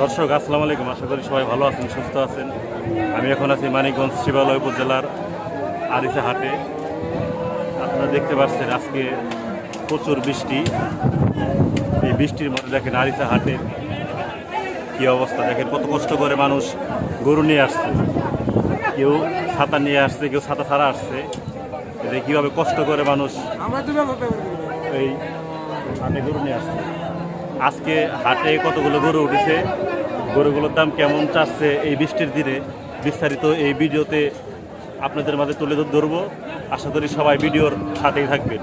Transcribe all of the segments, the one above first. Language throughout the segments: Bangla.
দর্শক আসসালামু আলাইকুম। আশা করি সবাই ভালো আছেন সুস্থ আছেন। আমি এখন আছি মানিকগঞ্জ শিবালয় উপজেলার আরিসা হাটে। আপনারা দেখতে পাচ্ছেন আজকে প্রচুর বৃষ্টি। এই বৃষ্টির মধ্যে দেখেন আরিসা হাটে কি অবস্থা। দেখেন কত কষ্ট করে মানুষ গরু নিয়ে আসছে। কেউ ছাতা নিয়ে আসছে কেউ ছাতা ছাড়া আসছে। এতে কীভাবে কষ্ট করে মানুষ এই হাটে গরু নিয়ে আসছে। আজকে হাটে কতগুলো গরু উঠেছে গরুগুলোর দাম কেমন চাচ্ছে এই বৃষ্টির দিনে বিস্তারিত এই ভিডিওতে আপনাদের মাঝে তুলে ধরবো। আশা করি সবাই ভিডিওর সাথেই থাকবেন।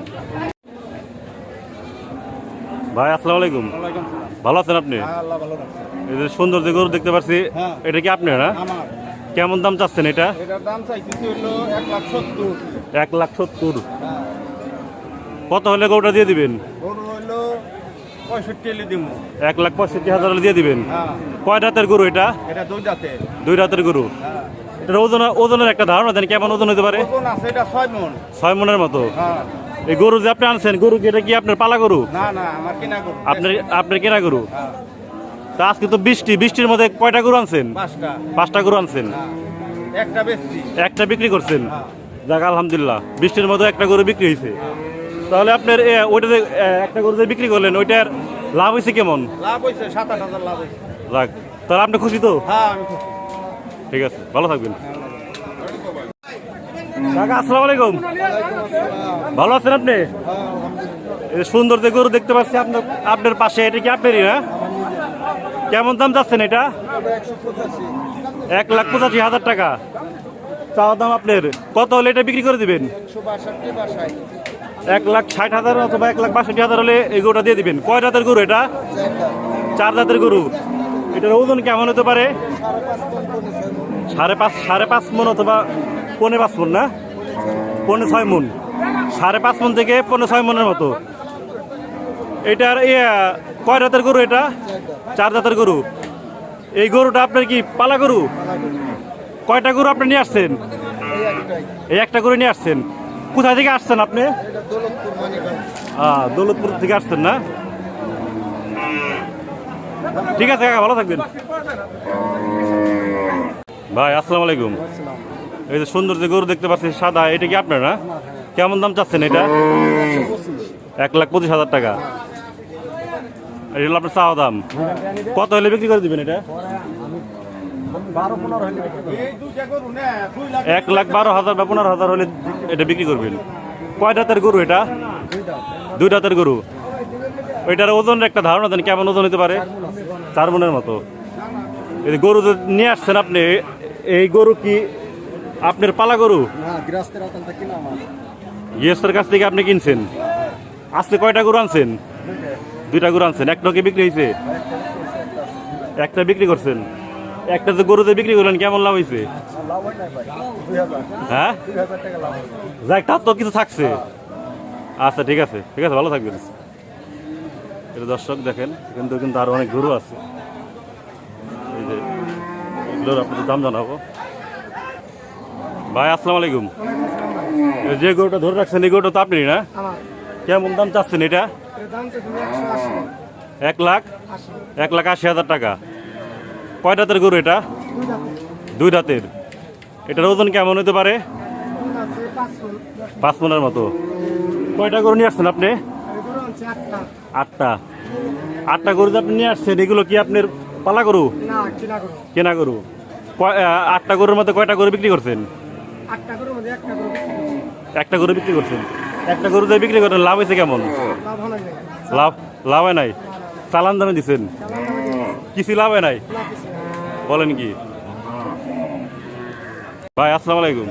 ভাই আসসালামু আলাইকুম। ভালো আছেন আপনি? আল্লাহ এই যে সুন্দর যে গরু দেখতে পাচ্ছি হ্যাঁ। এটা কি আপনার না কেমন দাম চাচ্ছেন এটা? এক লাখ সত্তর। হ্যাঁ। কত হলে গরুটা দিয়ে দিবেন? গরু এক লাখ পঁয়ষট্টি হাজার দিয়ে দিবেন? হ্যাঁ। কয় রাতের গরু এটা? এটা দুই রাতের গরু? হ্যাঁ। এটার ওজন ওজনের একটা ধারণা দেন কেমন ওজন হতে পারে? এটা ছয় মনের মতো? হ্যাঁ। এই গরু যে আপনি আনছেন গরু কি এটা কি আপনার পালা গরু? আপনার আপনার কেনা গরু? তা আজকে তো বৃষ্টি বৃষ্টির মধ্যে কয়টা গরু আনছেন? পাঁচটা। গরু আনছেন? একটা একটা বিক্রি করছেন? যাক আলহামদুলিল্লাহ। বৃষ্টির মধ্যে একটা গরু বিক্রি হয়েছে তাহলে আপনার এ, ওইটা যে এ, একটা গরু যে বিক্রি করলেন ওইটার লাভ হয়েছে কেমন? লাভ হয়েছে সাত আট হাজার লাভ হয়েছে। যাক তাহলে আপনি খুশি তো? হ্যাঁ আমি খুশি। ঠিক আছে ভালো থাকবেন। কাকা আসসালামু আলাইকুম। ভালো আছেন আপনি? সুন্দর যে গরু দেখতে পাচ্ছি আপনার আপনার পাশে এটা কি আপনারই না? কেমন দাম যাচ্ছেন এটা? এক লাখ পঁচাশি হাজার টাকা। চাওয়া দাম আপনার। কত হলে এটা বিক্রি করে দিবেন? এক লাখ ষাট হাজার অথবা এক লাখ বাষট্টি হাজার হলে এই গরুটা দিয়ে দিবেন। কয় জাতের গরু এটা? চার জাতের গরু। এটার ওজন কেমন হতে পারে? সাড়ে পাঁচ সাড়ে পাঁচ মন অথবা পৌনে পাঁচ মন না? পৌনে ছয় মন। সাড়ে পাঁচ মন থেকে পৌনে ছয় মনের মতো। এটার কয় জাতের গরু এটা? চার জাতের গরু। এই গরুটা আপনার কি পালা গরু? কয়টা গরু আপনি নিয়ে আসছেন? এই একটা গরু নিয়ে আসছেন। কোথা থেকে আসছেন আপনি? আহ, দৌলতপুর থেকে আসছেন না? ঠিক আছে কাকা ভালো থাকবেন। ভাই আসসালামু আলাইকুম। এই যে সুন্দর যে গরু দেখতে পাচ্ছি সাদা এটা কি আপনার না? কেমন দাম চাচ্ছেন এটা? এক লাখ পঁচিশ হাজার টাকা। এটা আপনার চাওয়া দাম। কত হলে বিক্রি করে দিবেন এটা এই দুইটা গরু না দুই লাখ এক লাখ বারো হাজার বা পনেরো হাজার হলে এটা বিক্রি করবেন। কয় দাঁতের গরু এটা? দুই দাঁতের গরু। ওইটার ওজনের একটা ধারণা দেন কেমন ওজন হতে পারে? চার মনের মতো। এই যে গরু যে নিয়ে আসছেন আপনি এই গরু কি আপনার পালা গরু? গৃহস্থের কাছ থেকে আপনি কিনছেন? আজকে কয়টা গরু আনছেন? দুইটা। গরু আনছেন। একটা কি বিক্রি হয়েছে একটা বিক্রি করছেন? একটা তো গরুতে বিক্রি করলেন কেমন লাভ হয়েছে হয়? যাক তার তো কিছু থাকছে। আচ্ছা ঠিক আছে ঠিক আছে ভালো থাকবেন। এটা দর্শক দেখেন কিন্তু কিন্তু আরও অনেক গরু আছে। এই যে এগুলোর আপনাদের দাম জানাব। ভাই আসসালামু আলাইকুম। যে গরুটা ধরে রাখছেন এই গরুটা তো আপনি না? কেমন দাম চাচ্ছেন এটা? এক লাখ? এক লাখ আশি হাজার টাকা। কয় দাঁতের গরু এটা? দুই দাঁতের। এটার ওজন কেমন হতে পারে? পাঁচ মনের মতো। কয়টা গরু নিয়ে আসছেন আপনি? আটটা। আটটা গরু আপনি নিয়ে আসছেন এগুলো কি আপনার পালা গরু? কিনা গরু। আটটা গরুর মধ্যে কয়টা গরু বিক্রি করছেন? একটা গরু বিক্রি করছি। একটা গরু বিক্রি করছেন। একটা গরু যে বিক্রি করেন লাভ হয়েছে কেমন? লাভ লাভ হয় নাই? চালান দামে দিচ্ছেন দিয়ে। কিছু লাভ হয় নাই। বলেন কি? ভাই, আসসালাম আলাইকুম।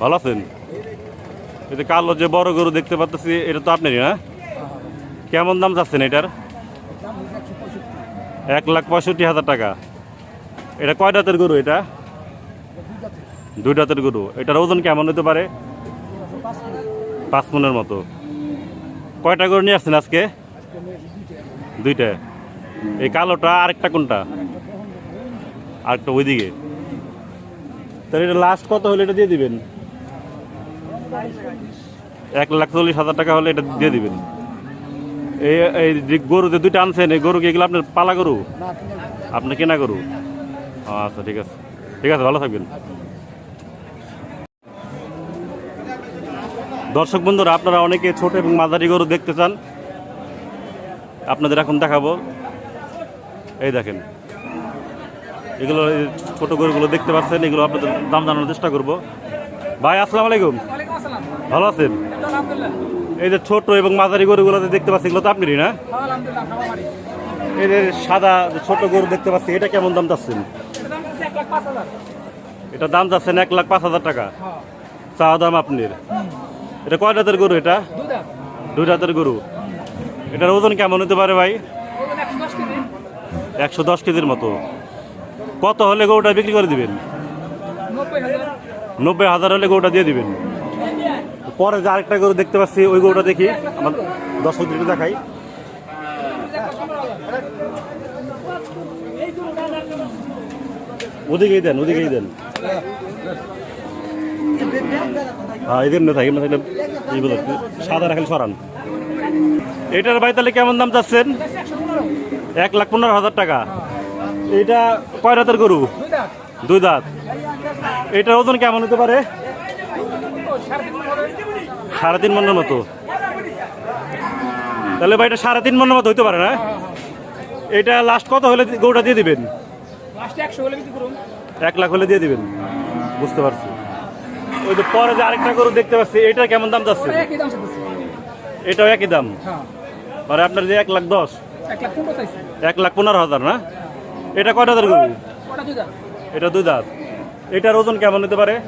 ভালো আছেন? যে কালো যে বড় গরু দেখতে পাচ্ছি, এটা তো আপনারই, না? কেমন দাম চাচ্ছেন এটার? এক লাখ পঁয়ষট্টি হাজার টাকা। এটা কয় দাঁতের গরু এটা? দুই দাঁতের গরু। এটার ওজন কেমন হতে পারে? পাঁচ মনের মতো। কয়টা গরু নিয়ে আসছেন আজকে? দুইটা। এই কালোটা আরেকটা কোনটা? আরেকটা ওইদিকে। তাহলে এটা লাস্ট কত হলে এটা দিয়ে দিবেন? এক লাখ চল্লিশ হাজার টাকা হলে এটা দিয়ে দিবেন। এই যে গরু যে দুইটা আনছেন, এই গরু কি এগুলো আপনার পালা গরু? আপনি কেনা গরু? আচ্ছা ঠিক আছে। ঠিক আছে, ভালো থাকবেন। দর্শক বন্ধুরা, আপনারা অনেকে ছোট এবং মাঝারি গরু দেখতে চান। আপনাদের এখন দেখাবো। এই দেখেন এগুলো ছোট গরুগুলো দেখতে পাচ্ছেন এগুলো আপনাদের দাম জানানোর চেষ্টা করব। ভাই আসসালামু আলাইকুম। ওয়ালাইকুম ভালো আছেন? এই যে ছোট এবং মাঝারি গরুগুলো দেখতে পাচ্ছি এগুলো তো আপনারই না? বাড়ি এই যে সাদা যে ছোট গরু দেখতে পাচ্ছি এটা কেমন দাম চাচ্ছেন? এটা দাম যাচ্ছেন এক লাখ পাঁচ হাজার। টাকা? হ্যাঁ। চাওয়া দাম আপনার? এটা কয় রাতের গরু এটা? দুই রাতের গরু। এটার ওজন কেমন হতে পারে ভাই? একশো দশ কেজির মতো। কত হলে গরুটা বিক্রি করে দিবেন? নব্বই হাজার হলে গরুটা দিয়ে দিবেন। পরে যে আরেকটা গরু দেখতে পাচ্ছি, ওই গরুটা দেখি। আমার দর্শক দিকে দেখাই। ওদিকেই দেন ওদিকেই দেন। হ্যাঁ না সাদা সরান এটার ভাই তাহলে কেমন দাম চাচ্ছেন? এক লাখ পনেরো হাজার টাকা। এটা কয় রাতের গরু? দুই দাঁত। এটার ওজন কেমন হতে পারে? সাড়ে তিন মনের মতো। তাহলে ভাই এটা সাড়ে তিন মনের মতো হইতে পারে না? এটা লাস্ট কত হলে গরুটা দিয়ে দিবেন? এক লাখ হলে দিয়ে দিবেন। বুঝতে পারছি। ওই যে পরে যে আরেকটা গরু দেখতে পাচ্ছি এটা কেমন দাম যাচ্ছে? এটাও একই দাম? হ্যাঁ। আর আপনার যে এক লাখ দশ? এক লাখ পনেরো হাজার না? এটা কয়টা হাজার গরু দাঁত? এটা দুই দাঁত। এটার ওজন কেমন হতে পারে?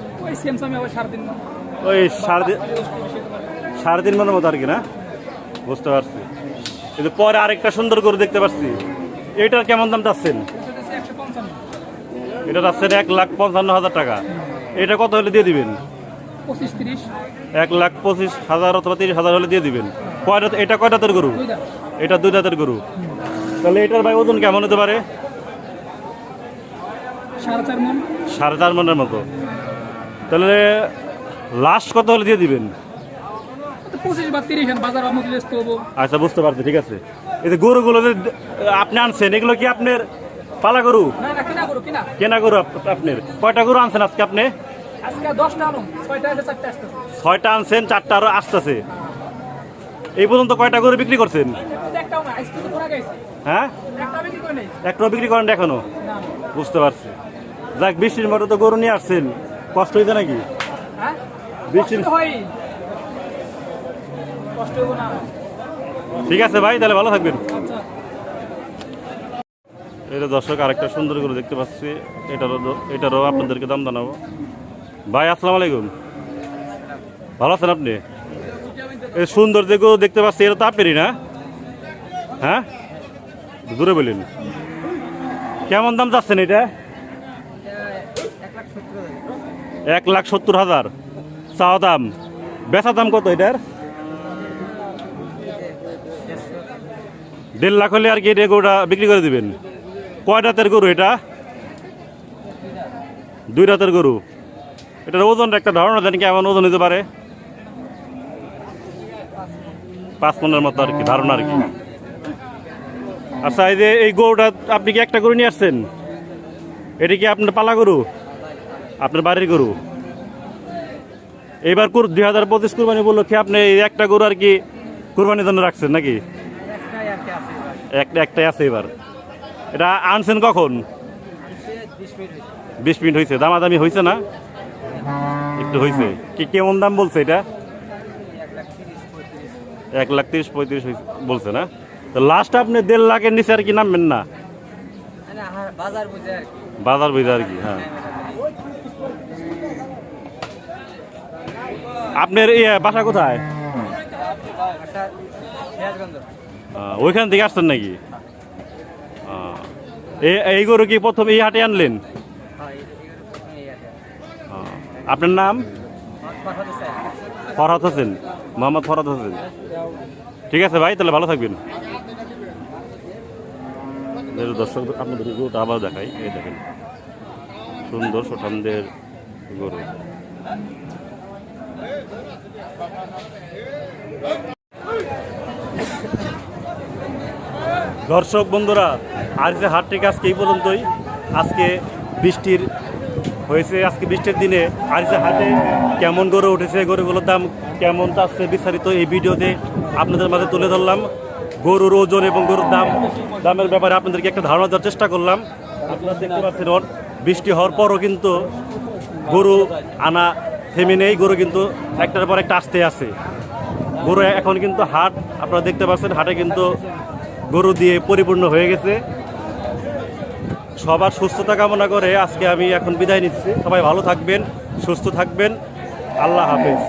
ওই সাড়ে তিন সাড়ে তিন- মনের মতো আর কি না? বুঝতে পারছি। কিন্তু পরে আরেকটা সুন্দর গরু দেখতে পাচ্ছি। এটার কেমন দাম চাচ্ছেন? এটা চাচ্ছেন এক লাখ পঞ্চান্ন হাজার টাকা। এটা কত হলে দিয়ে দিবেন? এক লাখ পঁচিশ হাজার অথবা তিরিশ হাজার হলে দিয়ে দিবেন। কয়টা এটা কয় দাঁতের গরু? এটা দুই দাঁতের গরু। তাহলে এটার ভাই ওজন কেমন হতে পারে? সাড়ে চার মন। মনের মতো। তাহলে লাস্ট কত হলে দিয়ে দিবেন? আচ্ছা বুঝতে পারছি ঠিক আছে। এই যে গরুগুলো যে আপনি আনছেন এগুলো কি আপনার পালা গরু? কিনা গরু আপ- আপনার। কয়টা গরু আনছেন আজকে আপনি? ছয়টা আনছেন চারটা আরও আসতেছে। এই পর্যন্ত কয়টা গরু বিক্রি করছেন? হ্যাঁ? একটা বিক্রি একটাও বিক্রি করেন না। এখনও বুঝতে পারছি। যাক বৃষ্টির মতো তো গরু নিয়ে আসছেন। কষ্ট হয়েছে নাকি? হ্যাঁ? বৃষ্টির ঠিক আছে ভাই তাহলে ভালো থাকবেন। আচ্ছা। এটা দর্শক আরেকটা সুন্দর গরু দেখতে পাচ্ছি। এটারও এটারও আপনাদেরকে দাম জানাব। ভাই আসসালামু আলাইকুম। ভালো আছেন আপনি? এই সুন্দর যে গরু দেখতে পাচ্ছি এটা তো আপনারই না? হ্যাঁ? দূরে বললেন কেমন দাম যাচ্ছেন এটা? এক লাখ সত্তর হাজার। চাওয়া দাম। বেচা দাম কত এটার? দেড় লাখ হলে আর কি এটা গরুটা বিক্রি করে দিবেন। কয় রাতের গরু এটা? দুই রাতের গরু। এটার ওজন একটা ধারণা দেন কেমন ওজন হতে পারে? পাঁচ মনের মতো আর কি, ধারণা আর কি। আচ্ছা এই যে এই গরুটা আপনি কি একটা গরু নিয়ে আসছেন? এটা কি আপনার পালা গরু? আপনার বাড়ির গরু? এইবার দুই হাজার পঁচিশ কুরবানি উপলক্ষে আপনি এই একটা গরু আর কি কুরবানির জন্য রাখছেন নাকি? একটা একটাই আছে এবার। এটা আনছেন কখন? বিশ মিনিট হয়েছে দামাদামি হয়েছে না? একটু হয়েছে কি কেমন দাম বলছে এটা? এক লাখ তিরিশ পঁয়ত্রিশ বলছে না? তো লাস্ট আপনি দেড় লাখের নিচে আর কি নামবেন না? কি। বাজার বুঝে আর কি হ্যাঁ। আপনার ইয়ে বাসা কোথায়? ওইখান থেকে আসছেন নাকি? এই গরু কি প্রথম এই হাটে আনলেন? আপনার নাম? ফরহাদ হোসেন। মোহাম্মদ ফরহাদ হোসেন। ঠিক আছে ভাই, তাহলে ভালো থাকবেন। দর্শক, আপনাদের গরুটা আবার দেখাই। এই দেখেন, সুন্দর সুঠামদের গরু। দর্শক বন্ধুরা আরিসে হাট থেকে আজকে এই পর্যন্তই আজকে বৃষ্টির হয়েছে, আজকে বৃষ্টির দিনে আরিসে হাটে কেমন গরু উঠেছে, গরুগুলোর দাম কেমন যাচ্ছে বিস্তারিত এই ভিডিওতে আপনাদের মাঝে তুলে ধরলাম। গরুর ওজন এবং গরুর দাম, দামের ব্যাপারে আপনাদেরকে একটা ধারণা দেওয়ার চেষ্টা করলাম। আপনারা দেখতে পাচ্ছেন, বৃষ্টি হওয়ার পরও কিন্তু গরু আনা থেমে নেই, গরু কিন্তু একটার পর একটা আসতে আছে। গরু এখন কিন্তু হাট, আপনারা দেখতে পাচ্ছেন, হাটে কিন্তু গরু দিয়ে পরিপূর্ণ হয়ে গেছে। সবার সুস্থতা কামনা করে আজকে আমি এখন বিদায় নিচ্ছি। সবাই ভালো থাকবেন, সুস্থ থাকবেন। আল্লাহ হাফেজ।